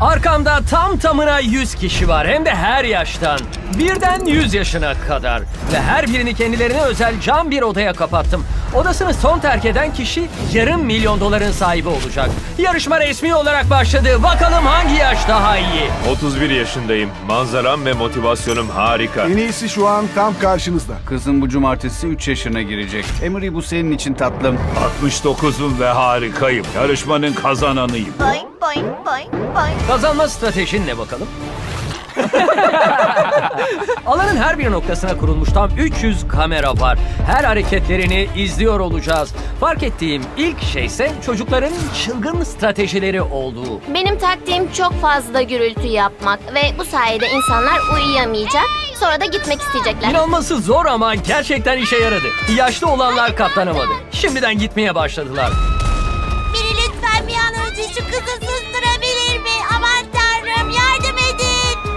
Arkamda tam tamına 100 kişi var hem de her yaştan. Birden 100 yaşına kadar. Ve her birini kendilerine özel cam bir odaya kapattım. Odasını son terk eden kişi yarım milyon doların sahibi olacak. Yarışma resmi olarak başladı. Bakalım hangi yaş daha iyi? 31 yaşındayım. Manzaram ve motivasyonum harika. En iyisi şu an tam karşınızda. Kızım bu cumartesi 3 yaşına girecek. Emery bu senin için tatlım. 69'um ve harikayım. Yarışmanın kazananıyım. Boing boing boing boing. Kazanma stratejin ne bakalım? Alanın her bir noktasına kurulmuş tam 300 kamera var. Her hareketlerini izliyor olacağız. Fark ettiğim ilk şey ise çocukların çılgın stratejileri olduğu. Benim taktiğim çok fazla gürültü yapmak ve bu sayede insanlar uyuyamayacak. Sonra da gitmek isteyecekler. İnanması zor ama gerçekten işe yaradı. Yaşlı olanlar katlanamadı. Şimdiden gitmeye başladılar.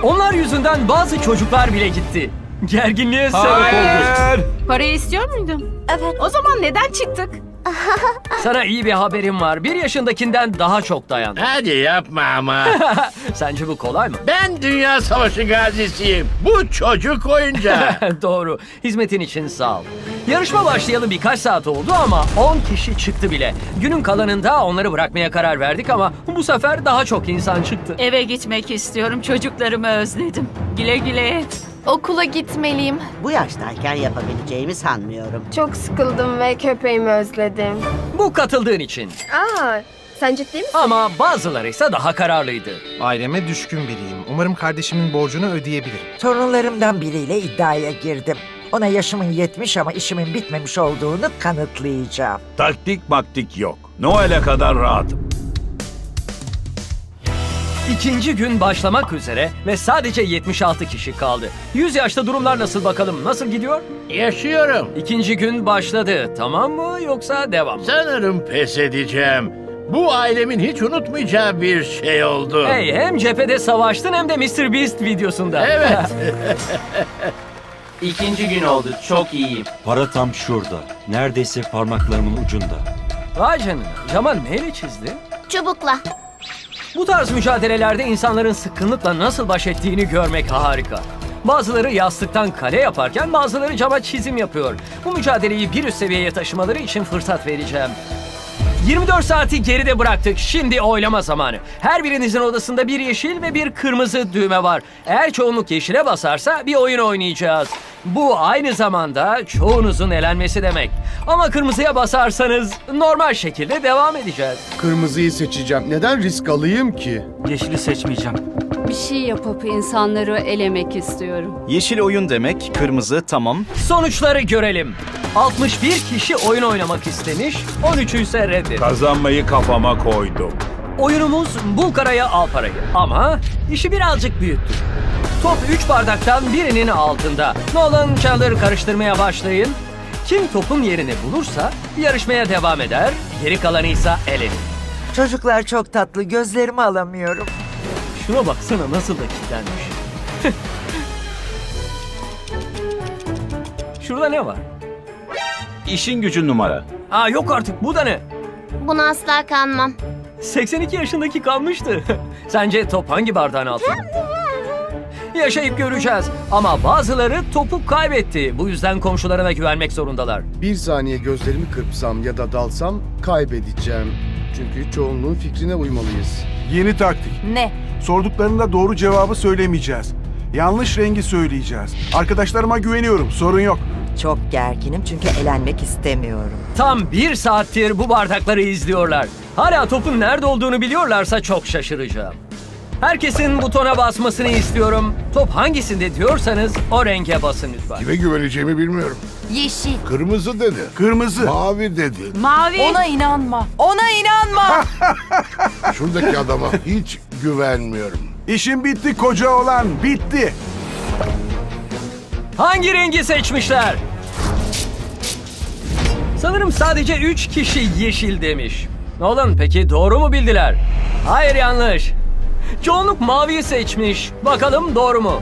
Onlar yüzünden bazı çocuklar bile gitti. Gerginliğe sebep oldu. Parayı istiyor muydun? Evet. O zaman neden çıktık? Sana iyi bir haberim var. Bir yaşındakinden daha çok dayan. Hadi yapma ama. Sence bu kolay mı? Ben Dünya Savaşı gazisiyim. Bu çocuk oyuncağı. Doğru. Hizmetin için sağ ol. Yarışma başlayalı birkaç saat oldu ama 10 kişi çıktı bile. Günün kalanında onları bırakmaya karar verdik ama bu sefer daha çok insan çıktı. Eve gitmek istiyorum. Çocuklarımı özledim. Güle güle. Okula gitmeliyim. Bu yaştayken yapabileceğimi sanmıyorum. Çok sıkıldım ve köpeğimi özledim. Bu katıldığın için. Aa, sen ciddi misin? Ama bazıları ise daha kararlıydı. Aileme düşkün biriyim. Umarım kardeşimin borcunu ödeyebilirim. Torunlarımdan biriyle iddiaya girdim. Ona yaşımın yetmiş ama işimin bitmemiş olduğunu kanıtlayacağım. Taktik maktik yok. Noel'e kadar rahatım. İkinci gün başlamak üzere ve sadece 76 kişi kaldı. 100 yaşta durumlar nasıl bakalım? Nasıl gidiyor? Yaşıyorum. İkinci gün başladı. Tamam mı yoksa devam mı? Sanırım pes edeceğim. Bu ailemin hiç unutmayacağı bir şey oldu. Hey hem cephede savaştın hem de Mr. Beast videosunda. Evet. İkinci gün oldu. Çok iyiyim. Para tam şurada. Neredeyse parmaklarımın ucunda. Vay canına. Cemal neyle çizdi? Çubukla. Bu tarz mücadelelerde insanların sıkkınlıkla nasıl baş ettiğini görmek harika. Bazıları yastıktan kale yaparken bazıları cama çizim yapıyor. Bu mücadeleyi bir üst seviyeye taşımaları için fırsat vereceğim. 24 saati geride bıraktık. Şimdi oylama zamanı. Her birinizin odasında bir yeşil ve bir kırmızı düğme var. Eğer çoğunluk yeşile basarsa bir oyun oynayacağız. Bu aynı zamanda çoğunuzun elenmesi demek. Ama kırmızıya basarsanız normal şekilde devam edeceğiz. Kırmızıyı seçeceğim. Neden risk alayım ki? Yeşili seçmeyeceğim. Bir şey yapıp insanları elemek istiyorum. Yeşil oyun demek, kırmızı tamam. Sonuçları görelim. 61 kişi oyun oynamak istemiş, 13'ü ise reddet. Kazanmayı kafama koydum. Oyunumuz bul karaya al parayı ama işi birazcık büyüttük. Top 3 bardaktan birinin altında. Nolan Chandler karıştırmaya başlayın. Kim topun yerini bulursa yarışmaya devam eder, geri kalanı ise elenir. Çocuklar çok tatlı, gözlerimi alamıyorum. Şuna baksana nasıl da kilitlenmiş. Şurada ne var? İşin gücün numara. Aa yok artık bu da ne? Buna asla kanmam. 82 yaşındaki kalmıştı. Sence top hangi bardağın altında? Yaşayıp göreceğiz. Ama bazıları topu kaybetti. Bu yüzden komşularına güvenmek zorundalar. Bir saniye gözlerimi kırpsam ya da dalsam kaybedeceğim. Çünkü çoğunluğun fikrine uymalıyız. Yeni taktik. Ne? Sorduklarında doğru cevabı söylemeyeceğiz. Yanlış rengi söyleyeceğiz. Arkadaşlarıma güveniyorum. Sorun yok. Çok gerginim çünkü elenmek istemiyorum. Tam bir saattir bu bardakları izliyorlar. Hala topun nerede olduğunu biliyorlarsa çok şaşıracağım. Herkesin butona basmasını istiyorum. Top hangisinde diyorsanız o renge basın lütfen. Kime güveneceğimi bilmiyorum. Yeşil. Kırmızı dedi. Kırmızı. Mavi dedi. Mavi. Ona inanma. Ona inanma. Şuradaki adama hiç güvenmiyorum. İşin bitti koca olan. Bitti. Hangi rengi seçmişler? Sanırım sadece 3 kişi yeşil demiş. Nolan peki doğru mu bildiler? Hayır yanlış. Çoğunluk maviyi seçmiş. Bakalım doğru mu?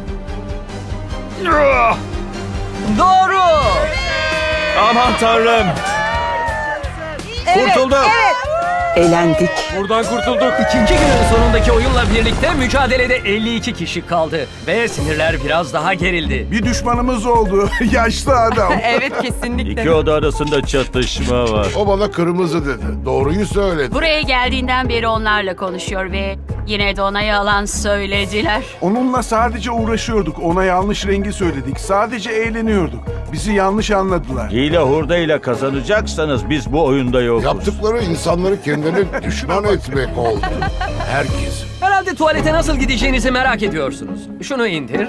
Doğru. Aman tanrım. Evet, Kurtuldum. evet. Eğlendik. Buradan kurtulduk. İkinci günün sonundaki oyunla birlikte mücadelede 52 kişi kaldı. Ve sinirler biraz daha gerildi. Bir düşmanımız oldu. Yaşlı adam. evet kesinlikle. İki oda arasında çatışma var. O bana kırmızı dedi. Doğruyu söyledi. Buraya geldiğinden beri onlarla konuşuyor ve yine de ona yalan söylediler. Onunla sadece uğraşıyorduk. Ona yanlış rengi söyledik. Sadece eğleniyorduk. Bizi yanlış anladılar. Hile hurdayla kazanacaksanız biz bu oyunda yokuz. Yaptıkları insanları kendine düşman etmek oldu. Herkes. Herhalde tuvalete nasıl gideceğinizi merak ediyorsunuz. Şunu indir.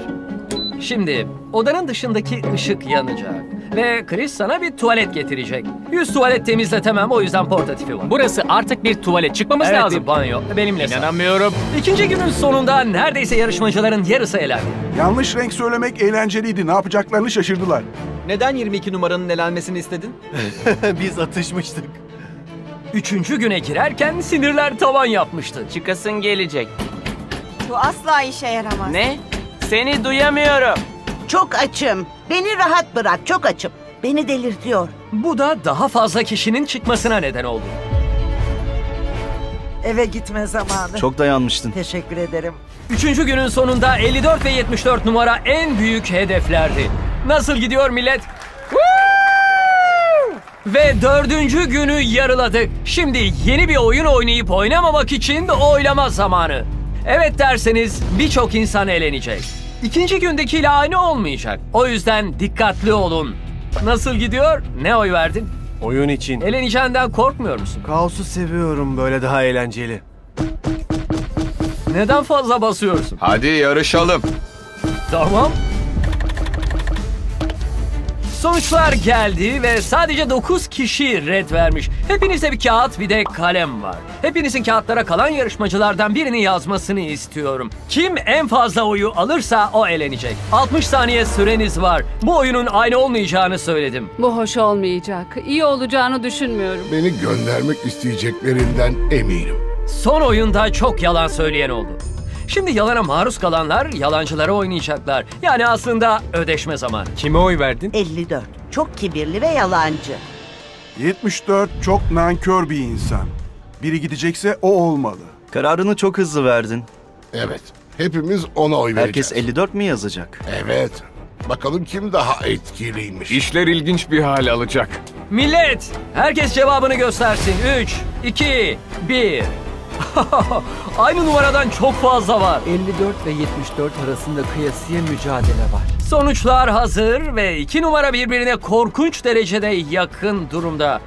Şimdi odanın dışındaki ışık yanacak. Ve Chris sana bir tuvalet getirecek. Yüz tuvalet temizletemem o yüzden portatifi var. Burası artık bir tuvalet. Çıkmamız evet, lazım. bir banyo. Benimle sal. İnanamıyorum. İkinci günün sonunda neredeyse yarışmacıların yarısı elendi. Yanlış renk söylemek eğlenceliydi. Ne yapacaklarını şaşırdılar. Neden 22 numaranın elenmesini istedin? Biz atışmıştık. Üçüncü güne girerken sinirler tavan yapmıştı. Çıkasın gelecek. Bu asla işe yaramaz. Ne? Seni duyamıyorum. Çok açım. Beni rahat bırak. Çok açım. Beni delirtiyor. Bu da daha fazla kişinin çıkmasına neden oldu. Eve gitme zamanı. Çok dayanmıştın. Teşekkür ederim. Üçüncü günün sonunda 54 ve 74 numara en büyük hedeflerdi. Nasıl gidiyor millet? Woo! Ve dördüncü günü yarıladık. Şimdi yeni bir oyun oynayıp oynamamak için oylama zamanı. Evet derseniz birçok insan eğlenecek. İkinci gündekiyle aynı olmayacak. O yüzden dikkatli olun. Nasıl gidiyor? Ne oy verdin? Oyun için. Eğleneceğinden korkmuyor musun? Kaosu seviyorum böyle daha eğlenceli. Neden fazla basıyorsun? Hadi yarışalım. Tamam. Sonuçlar geldi ve sadece 9 kişi red vermiş. Hepinizde bir kağıt bir de kalem var. Hepinizin kağıtlara kalan yarışmacılardan birini yazmasını istiyorum. Kim en fazla oyu alırsa o elenecek. 60 saniye süreniz var. Bu oyunun aynı olmayacağını söyledim. Bu hoş olmayacak. İyi olacağını düşünmüyorum. Beni göndermek isteyeceklerinden eminim. Son oyunda çok yalan söyleyen oldu. Şimdi yalana maruz kalanlar yalancılara oynayacaklar. Yani aslında ödeşme zamanı. Kime oy verdin? 54. Çok kibirli ve yalancı. 74 çok nankör bir insan. Biri gidecekse o olmalı. Kararını çok hızlı verdin. Evet. Hepimiz ona oy vereceğiz. 54 mi yazacak? Evet. Bakalım kim daha etkiliymiş. İşler ilginç bir hal alacak. Millet, herkes cevabını göstersin. 3, 2, 1. Aynı numaradan çok fazla var. 54 ve 74 arasında kıyasıya mücadele var. Sonuçlar hazır ve iki numara birbirine korkunç derecede yakın durumda.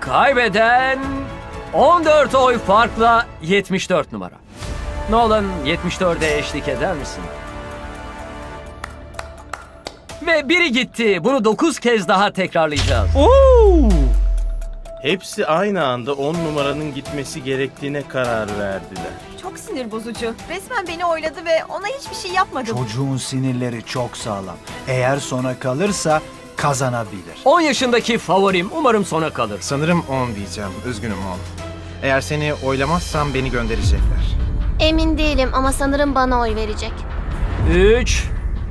Kaybeden 14 oy farkla 74 numara. Nolan 74'e eşlik eder misin? Ve biri gitti. Bunu 9 kez daha tekrarlayacağız. Hepsi aynı anda 10 numaranın gitmesi gerektiğine karar verdiler. Çok sinir bozucu. Resmen beni oyladı ve ona hiçbir şey yapmadım. Çocuğun sinirleri çok sağlam. Eğer sona kalırsa kazanabilir. 10 yaşındaki favorim umarım sona kalır. Sanırım 10 diyeceğim. Üzgünüm 10. Eğer seni oylamazsam beni gönderecekler. Emin değilim ama sanırım bana oy verecek. 3,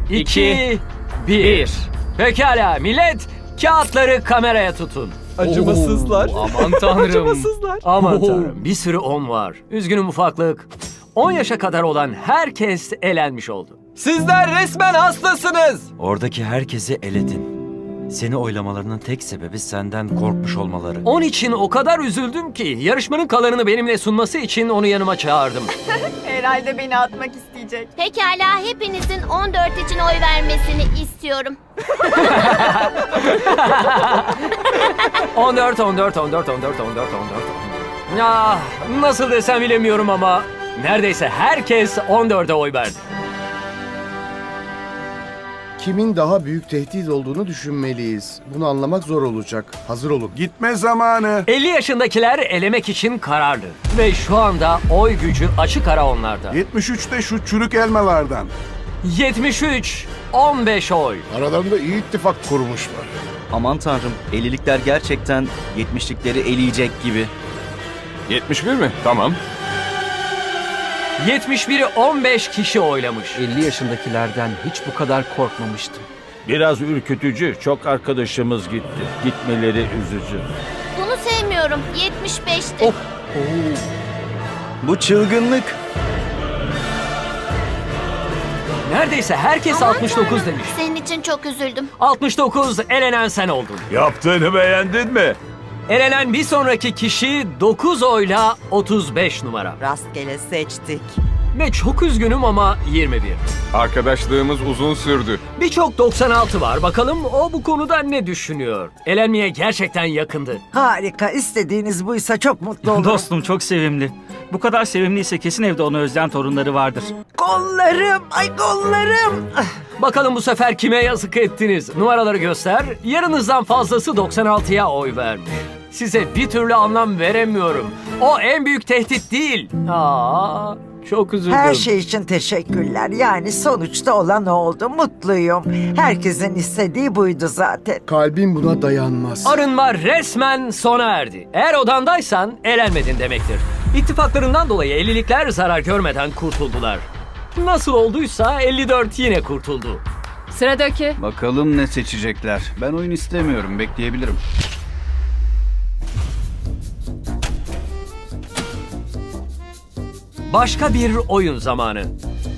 2, 1. Pekala millet kağıtları kameraya tutun. Acımasızlar. Aman tanrım. Acımasızlar. Aman tanrım. Bir sürü 10 var. Üzgünüm ufaklık. 10 yaşa kadar olan herkes elenmiş oldu. Sizler resmen hastasınız. Oradaki herkesi eledin. Seni oylamalarının tek sebebi senden korkmuş olmaları. 10 için o kadar üzüldüm ki yarışmanın kalanını benimle sunması için onu yanıma çağırdım. Herhalde beni atmak isteyecek. Pekala hepinizin 14 için oy vermesini istiyorum. 14, 14, 14, 14, 14, 14. Ah, nasıl desem bilemiyorum ama neredeyse herkes 14'e oy verdi. Kimin daha büyük tehdit olduğunu düşünmeliyiz. Bunu anlamak zor olacak. Hazır olun. Gitme zamanı. 50 yaşındakiler elemek için kararlı. Ve şu anda oy gücü açık ara onlarda. 73'te şu çürük elmalardan. 73, 15 oy. Aralarında iyi ittifak kurmuşlar. Aman tanrım, 50'likler gerçekten 70'likleri eleyecek gibi. 71 mi? Tamam. 71'i 15 kişi oylamış. 50 yaşındakilerden hiç bu kadar korkmamıştım. Biraz ürkütücü, çok arkadaşımız gitti. Gitmeleri üzücü. Bunu sevmiyorum. 75'ti. Of Bu çılgınlık. Neredeyse herkes 69 demiş. Senin için çok üzüldüm. 69 elenen sen oldun. Yaptığını beğendin mi? Elenen bir sonraki kişi 9 oyla 35 numara. Rastgele seçtik. Ve çok üzgünüm ama 21. Arkadaşlığımız uzun sürdü. Birçok 96 var. Bakalım o bu konuda ne düşünüyor? Elenmeye gerçekten yakındı. Harika. İstediğiniz buysa çok mutlu olurum. Dostum çok sevimli. Bu kadar sevimliyse kesin evde onu özleyen torunları vardır. Kollarım. Ay kollarım. Ah, Bakalım bu sefer kime yazık ettiniz? Numaraları göster. Yarınızdan fazlası 96'ya oy vermiş. Size bir türlü anlam veremiyorum. O en büyük tehdit değil. Aa, çok üzüldüm. Her şey için teşekkürler. Yani sonuçta olan oldu. Mutluyum. Herkesin istediği buydu zaten. Kalbim buna dayanmaz. Arınma resmen sona erdi. Eğer odandaysan elenmedin demektir. İttifaklarından dolayı 50'likler zarar görmeden kurtuldular. Nasıl olduysa 54 yine kurtuldu. Sıradaki. Bakalım ne seçecekler. Ben oyun istemiyorum. Bekleyebilirim. Başka bir oyun zamanı.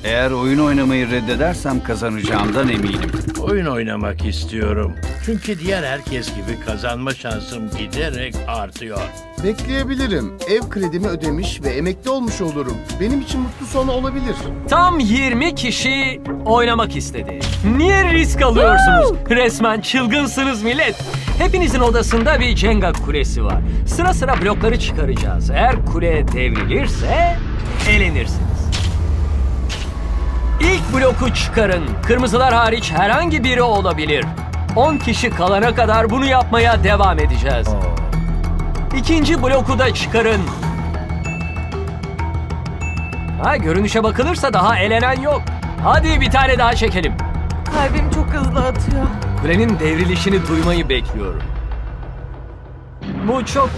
Eğer oyun oynamayı reddedersem kazanacağımdan eminim. Oyun oynamak istiyorum. Çünkü diğer herkes gibi kazanma şansım giderek artıyor. Bekleyebilirim. Ev kredimi ödemiş ve emekli olmuş olurum. Benim için mutlu son olabilir. Tam 20 kişi oynamak istedi. Niye risk alıyorsunuz? Resmen çılgınsınız millet. Hepinizin odasında bir Jenga kulesi var. Sıra sıra blokları çıkaracağız. Eğer kule devrilirse elenirsiniz. İlk bloku çıkarın. Kırmızılar hariç herhangi biri olabilir. 10 kişi kalana kadar bunu yapmaya devam edeceğiz. İkinci bloku da çıkarın. Ha görünüşe bakılırsa daha elenen yok. Hadi bir tane daha çekelim. Kalbim çok hızlı atıyor. Kulenin devrilişini duymayı bekliyorum. Bu çok...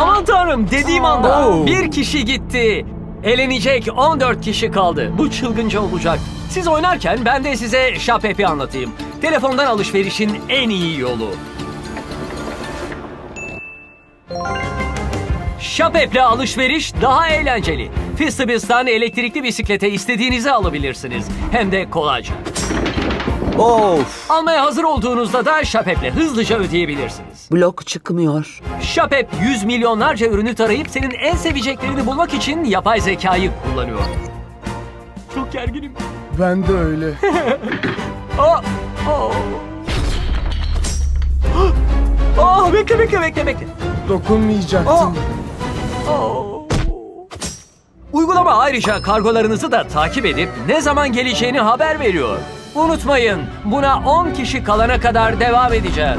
Aman tanrım dediğim anda bir kişi gitti. Elenecek 14 kişi kaldı. Bu çılgınca olacak. Siz oynarken ben de size Shopep'i anlatayım. Telefondan alışverişin en iyi yolu. Shopep'le alışveriş daha eğlenceli. Fistibiz'den elektrikli bisiklete istediğinizi alabilirsiniz. Hem de kolayca. Of! Almaya hazır olduğunuzda da Shopep'le hızlıca ödeyebilirsiniz. Blok çıkmıyor. Shopep yüz milyonlarca ürünü tarayıp senin en seveceklerini bulmak için yapay zekayı kullanıyor. Çok gerginim. Ben de öyle. Aa, aa. Aa, bekle bekle bekle bekle. Dokunmayacaktım. Aa. Uygulama ayrıca kargolarınızı da takip edip ne zaman geleceğini haber veriyor. Unutmayın, buna 10 kişi kalana kadar devam edeceğiz.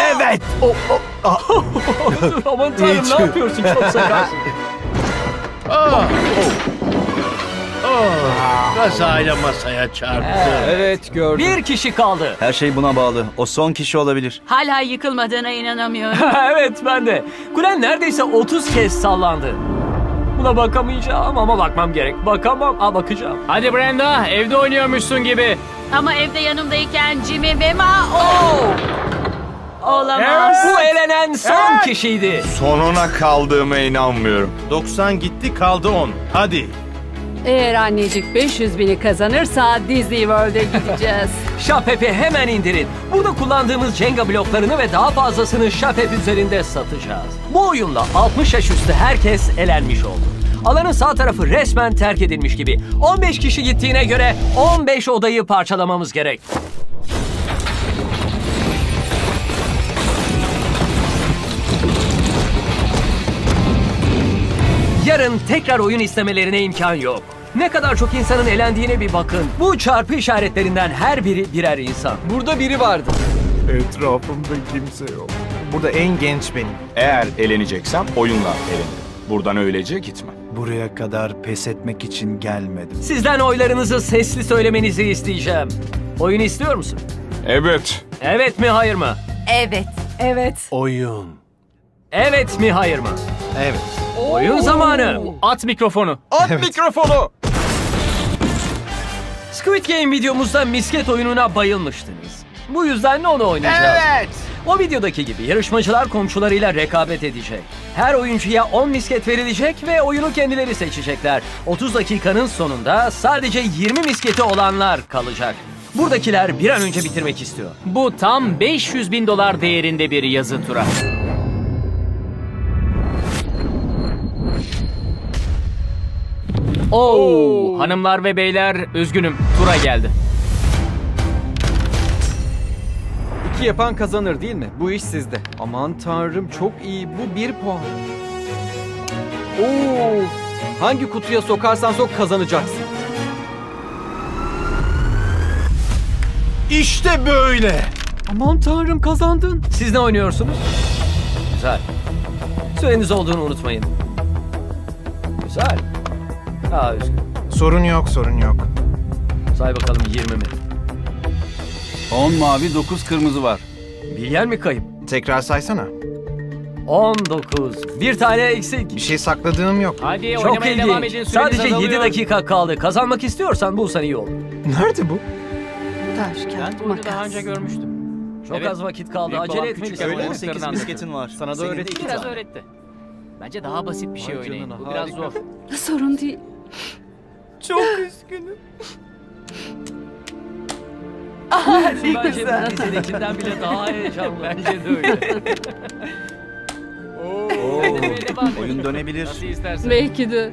Evet. Woo. Ah, Evet. Aman tanrım ne yapıyorsun? Çok sakarsın. Oh. Oh. Kazayla masaya çarptı. Evet gördüm. Bir kişi kaldı. Her şey buna bağlı. O son kişi olabilir. Hala yıkılmadığına inanamıyorum. evet ben de. Kulen neredeyse 30 kez sallandı. Buna bakamayacağım ama bakmam gerek. Bakamam. Aa bakacağım. Hadi Brenda evde oynuyormuşsun gibi. Ama evde yanımdayken Jimmy ve Ma... Oh! Olamaz. Bu elenen son kişiydi. Sonuna kaldığıma inanmıyorum. 90 gitti kaldı 10. Hadi. Eğer annecik 500 bini kazanırsa Disney World'e gideceğiz. Shopep'i hemen indirin. Burada kullandığımız Jenga bloklarını ve daha fazlasını Shopep üzerinde satacağız. Bu oyunla 60 yaş üstü herkes elenmiş oldu. Alanın sağ tarafı resmen terk edilmiş gibi. 15 kişi gittiğine göre 15 odayı parçalamamız gerek. Yarın tekrar oyun istemelerine imkan yok. Ne kadar çok insanın elendiğine bir bakın. Bu çarpı işaretlerinden her biri birer insan. Burada biri vardı. Etrafımda kimse yok. Burada en genç benim. Eğer eleneceksem oyunla elenirim. Buradan öylece gitmem. Buraya kadar pes etmek için gelmedim. Sizden oylarınızı sesli söylemenizi isteyeceğim. Oyun istiyor musun? Evet. Evet mi hayır mı? Evet. Evet. Oyun. Evet mi hayır mı? Evet. Oyun zamanı. At mikrofonu. At mikrofonu. Squid Game videomuzda misket oyununa bayılmıştınız. Bu yüzden de onu oynayacağız. Evet. O videodaki gibi yarışmacılar komşularıyla rekabet edecek. Her oyuncuya 10 misket verilecek ve oyunu kendileri seçecekler. 30 dakikanın sonunda sadece 20 misketi olanlar kalacak. Buradakiler bir an önce bitirmek istiyor. Bu tam 500 bin dolar değerinde bir yazı tura. Oo, hanımlar ve beyler üzgünüm tura geldi. İki yapan kazanır değil mi? Bu iş sizde. Aman tanrım çok iyi. Bu bir puan. Oo, hangi kutuya sokarsan sok kazanacaksın. İşte böyle. Aman tanrım kazandın. Siz ne oynuyorsunuz? Güzel. Süreniz olduğunu unutmayın. Güzel. Aa üzgün. Sorun yok, sorun yok. Say bakalım 20 mi? 10 mavi 9 kırmızı var. Bilyen mi kayıp? Tekrar saysana. 19. Bir tane eksik. Bir şey sakladığım yok. Hadi Çok oynamaya devam edin ilginç. süreniz Sadece 7 azalıyor. dakika kaldı. Kazanmak istiyorsan bulsan iyi olur. Nerede bu? Ben bu oyunu daha önce görmüştüm. Çok Evet. az vakit kaldı. Büyük Acele babam etmelisin. Öyle mi? oynadıklarını anlatıyor. var. Sana da öğretti. Biraz öğretti. Bence daha basit bir şey Vay oynayın. canına, Bu biraz harika. zor. Sorun değil. Çok üzgünüm. Ah, ne Bence güzel. bu lisedekinden bile daha heyecanlı. Bence de öyle. Oyun dönebilir. Nasıl istersen. Belki de.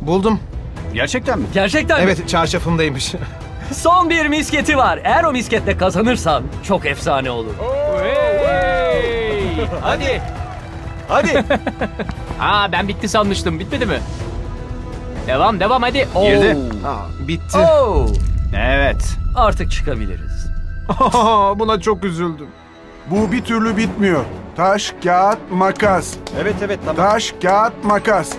Buldum. Gerçekten mi? Gerçekten mi? Evet, çarşafımdaymış. Son bir misketi var. Eğer o misketle kazanırsan çok efsane olur. Hey! Hadi. Hadi. Aa ben bitti sanmıştım. Bitmedi mi? Devam devam hadi. Oo. Girdi. Aa, bitti. Oo, Evet. artık çıkabiliriz. Buna çok üzüldüm. Bu bir türlü bitmiyor. Taş, kağıt, makas. Evet evet tamam. Taş, kağıt, makas.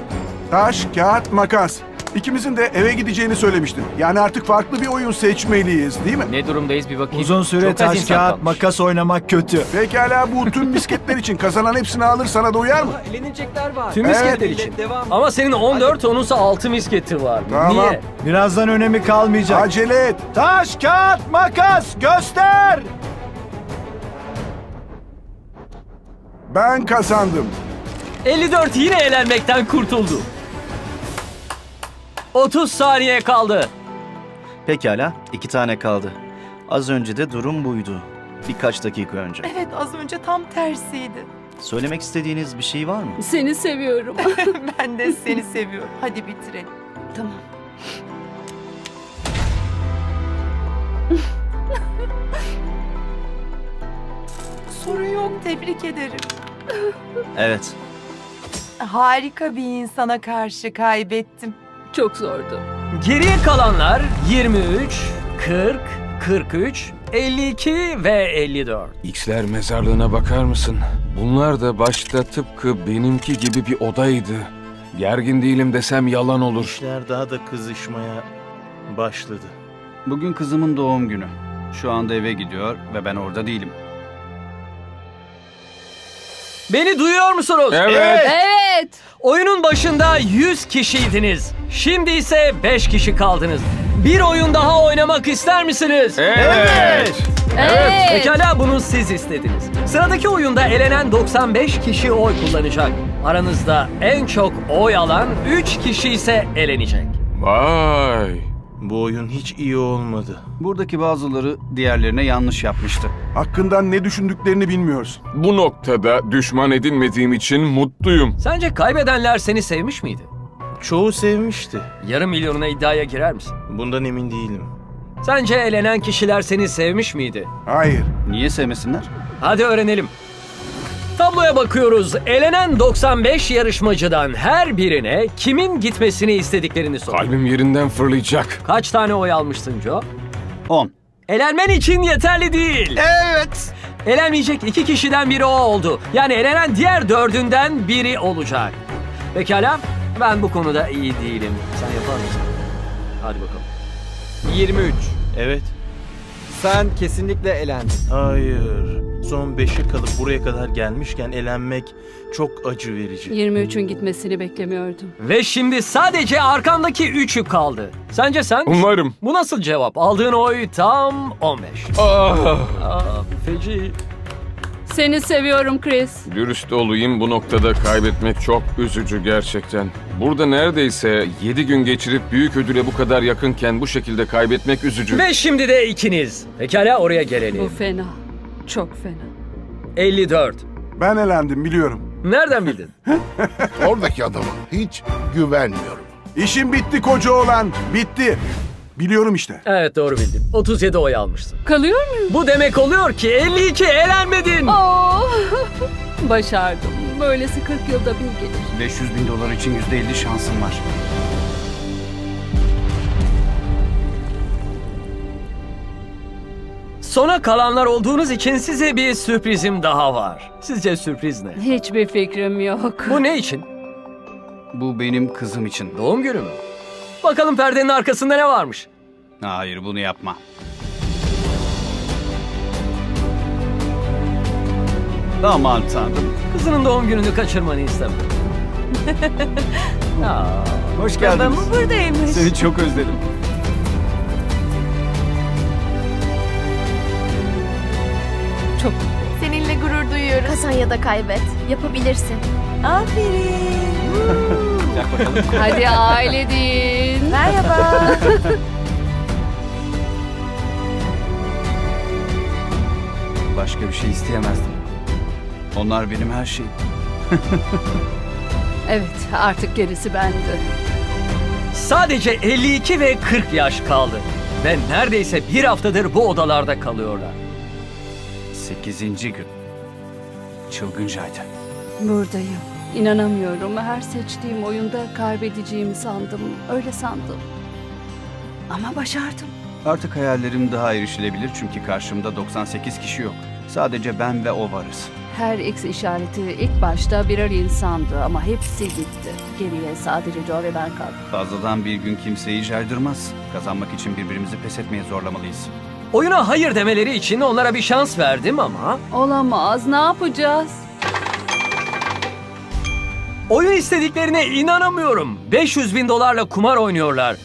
Taş, kağıt, makas. İkimizin de eve gideceğini söylemiştin. Yani artık farklı bir oyun seçmeliyiz değil mi? Ne durumdayız bir bakayım. Uzun süre Çok az taş insan kağıt kalmış. makas oynamak kötü. Pekala bu tüm misketler için kazanan hepsini alır sana da uyar mı? Eğlenecekler var. Tüm Evet. misketler için. Devam. Ama senin 14, onunsa 6 misketi var. Tamam. Niye? Birazdan önemi kalmayacak. Acele et. Taş kağıt makas göster. Ben kazandım. 54 yine eğlenmekten kurtuldu. 30 saniye kaldı. Pekala, iki tane kaldı. Az önce de durum buydu. Birkaç dakika önce. Evet az önce tam tersiydi. Söylemek istediğiniz bir şey var mı? Seni seviyorum. ben de seni seviyorum. Hadi bitirelim. Tamam. Sorun yok. Tebrik ederim. Evet. Harika bir insana karşı kaybettim. Çok zordu. Geriye kalanlar 23, 40, 43, 52 ve 54. X'ler mezarlığına bakar mısın? Bunlar da başta tıpkı benimki gibi bir odaydı. Gergin değilim desem yalan olur. İşler daha da kızışmaya başladı. Bugün kızımın doğum günü. Şu anda eve gidiyor ve ben orada değilim. Beni duyuyor musunuz? Evet. Evet. Oyunun başında 100 kişiydiniz. Şimdi ise 5 kişi kaldınız. Bir oyun daha oynamak ister misiniz? Evet. Evet. Pekala bunu siz istediniz. Sıradaki oyunda elenen 95 kişi oy kullanacak. Aranızda en çok oy alan 3 kişi ise elenecek. Vay. Bu oyun hiç iyi olmadı. Buradaki bazıları diğerlerine yanlış yapmıştı. Hakkından ne düşündüklerini bilmiyorsun. Bu noktada düşman edinmediğim için mutluyum. Sence kaybedenler seni sevmiş miydi? Çoğu sevmişti. Yarım milyonuna iddiaya girer misin? Bundan emin değilim. Sence elenen kişiler seni sevmiş miydi? Hayır. Niye sevmesinler? Hadi öğrenelim. Tabloya bakıyoruz. Elenen 95 yarışmacıdan her birine kimin gitmesini istediklerini sor. Kalbim yerinden fırlayacak. Kaç tane oy almışsın Joe? 10. Elenmen için yeterli değil. Evet. Elenmeyecek iki kişiden biri o oldu. Yani elenen diğer dördünden biri olacak. Pekala, ben bu konuda iyi değilim. Sen yapar mısın? Hadi bakalım. 23. Evet. Sen kesinlikle elendin. Hayır. Son beşe kalıp buraya kadar gelmişken elenmek çok acı verici. 23'ün gitmesini beklemiyordum. Ve şimdi sadece arkamdaki üçü kaldı. Sence sen? Umarım. Bu nasıl cevap? Aldığın oy tam 15. Ah. Aa, feci. Seni seviyorum Chris. Dürüst olayım bu noktada kaybetmek çok üzücü gerçekten. Burada neredeyse 7 gün geçirip büyük ödüle bu kadar yakınken bu şekilde kaybetmek üzücü. Ve şimdi de ikiniz. Pekala oraya gelelim. Bu fena. Çok fena. 54. Ben elendim biliyorum. Nereden bildin? Oradaki adama hiç güvenmiyorum. İşim bitti koca oğlan. Bitti. Biliyorum işte. Evet doğru bildin. 37 oy almışsın. Kalıyor muyum? Bu demek oluyor ki 52 elenmedin. Oo. Başardım. Böylesi 40 yılda bir gelir. 500 bin dolar için %50 şansım var. Sona kalanlar olduğunuz için size bir sürprizim daha var. Sizce sürpriz ne? Hiçbir fikrim yok. Bu ne için? Bu benim kızım için. Doğum günü mü? Bakalım perdenin arkasında ne varmış? Hayır bunu yapma. Aman tanrım. Kızının doğum gününü kaçırmanı istemem. Aa, Hoş geldiniz. Babamı buradaymış. Seni çok özledim. Duyuyoruz. Kazan ya da kaybet. Yapabilirsin. Aferin. Bakalım. Hadi aile din. Merhaba. Başka bir şey isteyemezdim. Onlar benim her şeyim. Evet artık gerisi bende. Sadece 52 ve 40 yaş kaldı. Ve neredeyse bir haftadır bu odalarda kalıyorlar. 8. gün. Çılgıncaydı. Buradayım. İnanamıyorum. Her seçtiğim oyunda kaybedeceğimi sandım. Öyle sandım. Ama başardım. Artık hayallerim daha erişilebilir çünkü karşımda 98 kişi yok. Sadece ben ve o varız. Her X işareti ilk başta birer insandı ama hepsi gitti. Geriye sadece Joe ve ben kaldık. Fazladan bir gün kimseyi caydırmaz. Kazanmak için birbirimizi pes etmeye zorlamalıyız. Oyuna hayır demeleri için onlara bir şans verdim ama... Olamaz. Ne yapacağız? Oyun istediklerine inanamıyorum. 500 bin dolarla kumar oynuyorlar.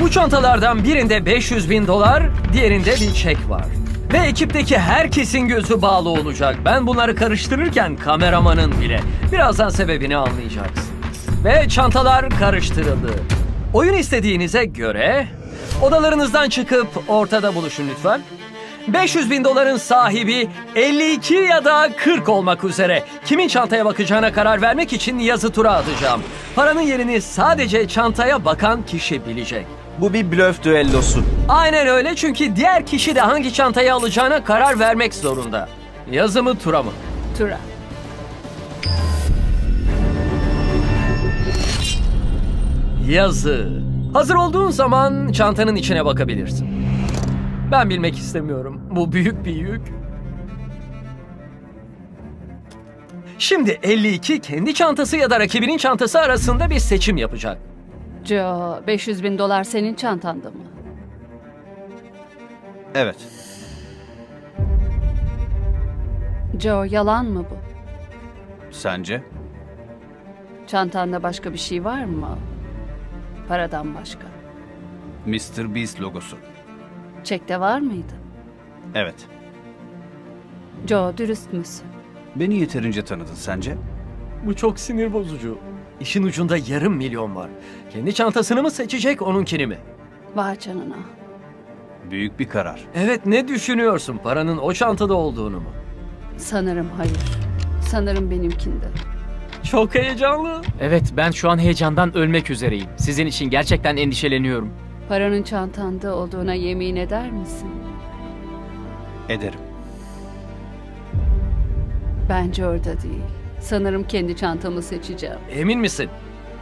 Bu çantalardan birinde 500 bin dolar, diğerinde bir çek var. Ve ekipteki herkesin gözü bağlı olacak. Ben bunları karıştırırken kameramanın bile. Birazdan sebebini anlayacaksınız. Ve çantalar karıştırıldı. Oyun istediğinize göre odalarınızdan çıkıp ortada buluşun lütfen. 500 bin doların sahibi 52 ya da 40 olmak üzere. Kimin çantaya bakacağına karar vermek için yazı tura atacağım. Paranın yerini sadece çantaya bakan kişi bilecek. Bu bir blöf düellosu. Aynen öyle çünkü diğer kişi de hangi çantayı alacağına karar vermek zorunda. Yazı mı tura mı? Tura. Yazı. Hazır olduğun zaman çantanın içine bakabilirsin. Ben bilmek istemiyorum. Bu büyük bir yük. Şimdi 52 kendi çantası ya da rakibinin çantası arasında bir seçim yapacak. Joe, 500 bin dolar senin çantanda mı? Evet. Joe, yalan mı bu? Sence? Çantanda başka bir şey var mı? Paradan başka. Mr. Beast logosu. Çekte var mıydı? Evet. Joe, dürüst müsün? Beni yeterince tanıdın sence? Bu çok sinir bozucu. İşin ucunda yarım milyon var. Kendi çantasını mı seçecek onunkini mi? Vay canına. Büyük bir karar. Evet ne düşünüyorsun paranın o çantada olduğunu mu? Sanırım hayır. Sanırım benimkinde. Çok heyecanlı. Evet ben şu an heyecandan ölmek üzereyim. Sizin için gerçekten endişeleniyorum. Paranın çantanda olduğuna yemin eder misin? Ederim. Bence orada değil. Sanırım kendi çantamı seçeceğim. Emin misin?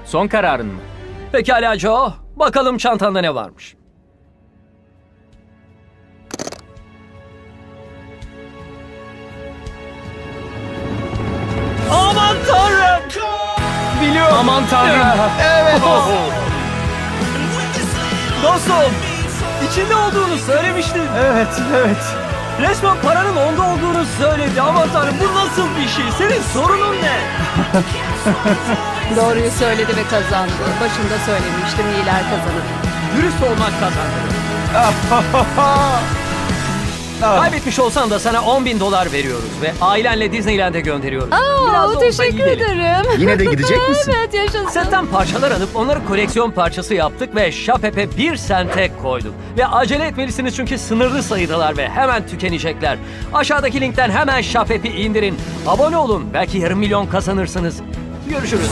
Son kararın mı? Pekala Joe. Bakalım çantanda ne varmış. Aman tanrım! Biliyorum. Aman tanrım. Evet. Dostum, içinde olduğunu söylemiştin. Evet, evet. Resmen paranın onda olduğunu söyledi. Aman tanrım bu nasıl bir şey? Senin sorunun ne? Doğruyu söyledi ve kazandı. Başında söylemiştim iyiler kazanır. Dürüst olmak kazandırır. Kaybetmiş olsan da sana 10 bin dolar veriyoruz ve ailenle Disneyland'e gönderiyoruz. Aa, Biraz da olsa teşekkür gidelim. ederim. Yine de gidecek misin? evet yaşasın. Setten parçalar alıp onları koleksiyon parçası yaptık ve Şapep'e bir sente koyduk. Ve acele etmelisiniz çünkü sınırlı sayıdalar ve hemen tükenecekler. Aşağıdaki linkten hemen Şapep'i indirin. Abone olun belki yarım milyon kazanırsınız. Görüşürüz.